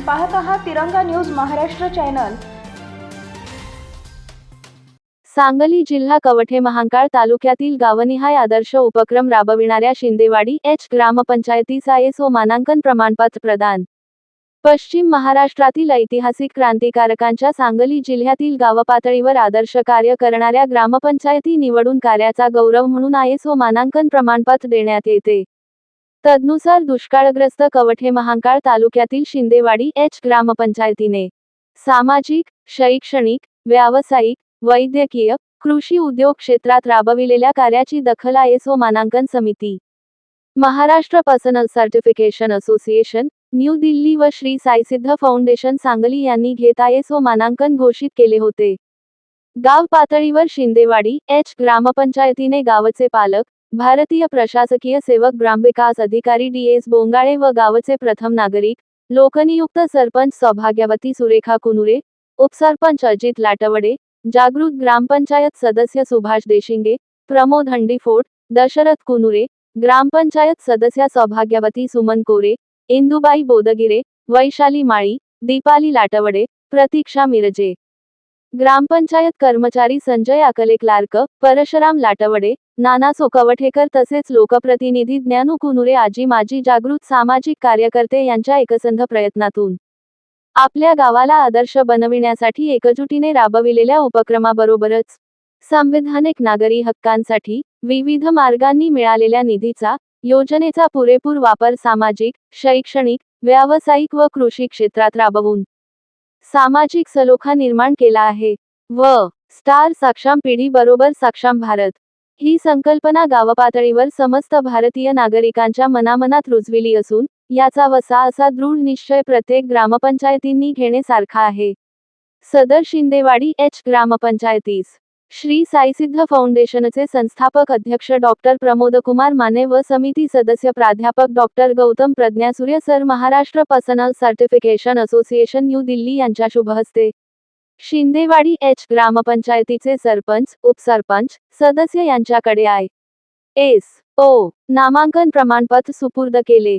पाहत आहात तिरंगा न्यूज महाराष्ट्र चॅनल. सांगली जिल्हा कवठे महांकाळ तालुक्यातील गावनिहाय आदर्श उपक्रम राबविणाऱ्या शिंदेवाडी एच ग्रामपंचायतीस आयएसओ मानांकन प्रमाणपत्र प्रदान. पश्चिम महाराष्ट्रातील ऐतिहासिक क्रांतिकारकांच्या सांगली जिल्ह्यातील गावपातळीवर आदर्श कार्य करणाऱ्या ग्रामपंचायती निवडून कार्याचा गौरव म्हणून आयएसओ मानांकन प्रमाणपत्र देण्यात येते. तदनुसार दुष्काळग्रस्त कवठे महांकाळ तालुक्यातील शिंदेवाडी एच ग्रामपंचायतीने सामाजिक शैक्षणिक व्यावसायिक वैद्यकीय कृषी उद्योग क्षेत्रात राबविलेल्या कार्याची दखल आयएसओ मानांकन समिती. Maharashtra personal certification association new Delhi व श्री साईसिद्ध फाउंडेशन सांगली यांनी घेत आयएसओ मानांकन घोषित केले होते. गाव पातळीवर शिंदेवाडी एच ग्रामपंचायतीने गावचे पालक भारतीय प्रशासकीय सेवक ग्रामविकास अधिकारी डी एस बोंगाळे व गावचे प्रथम नागरिक लोकनियुक्त सरपंच सौभाग्यवती सुरेखा कुनुरे उपसरपंच अजित लाटवडे जागृत ग्रामपंचायत सदस्य सुभाष देशिंगे प्रमोद हंडीफोड दशरथ कुनुरे ग्रामपंचायत सदस्या सौभाग्यवती सुमन कोरे इंदुबाई बोदगिरे वैशाली माळी दीपाली लाटवडे प्रतीक्षा मिरजे. ग्रामपंचायत कर्मचारी संजय आकले क्लार्क परशराम लाटवडे नाना सोकवठेकर तसेच लोकप्रतिनिधी ज्ञानू कुनुरे आजी माजी जागृत सामाजिक कार्यकर्ते यांच्या एकसंध प्रयत्नातून. आपल्या गावाला आदर्श बनविण्यासाठी एकजुटीने राबविलेल्या उपक्रमाबरोबरच संविधानिक नागरी हक्कांसाठी विविध मार्गांनी मिळालेल्या निधीचा योजनेचा पुरेपूर वापर सामाजिक शैक्षणिक व्यावसायिक व कृषी क्षेत्रात राबवून सामाजिक सलोखा निर्माण केला आहे. व स्टार सक्षम पिढी बरोबर सक्षम भारत. ही संकल्पना गावपातळीवर समस्त भारतीय नागरिकांच्या मनामनात रुजविली असून याचा वसा असा दृढ निश्चय प्रत्येक ग्रामपंचायतींनी घेणे सारखा आहे. सदर शिंदेवाडी एच ग्रामपंचायतीस. श्री साईसिद्ध फाउंडेशनचे संस्थापक अध्यक्ष डॉक्टर प्रमोदकुमार माने व समिती सदस्य प्राध्यापक doctor Gautam Pradnyasurya sir Maharashtra personal certification association new Delhi यांच्या शुभहस्ते. शिंदेवाडी एच ग्रामपंचायतीचे सरपंच उपसरपंच सदस्य यांच्याकडे आय. एस. ओ. नामांकन प्रमाणपत्र सुपूर्द केले.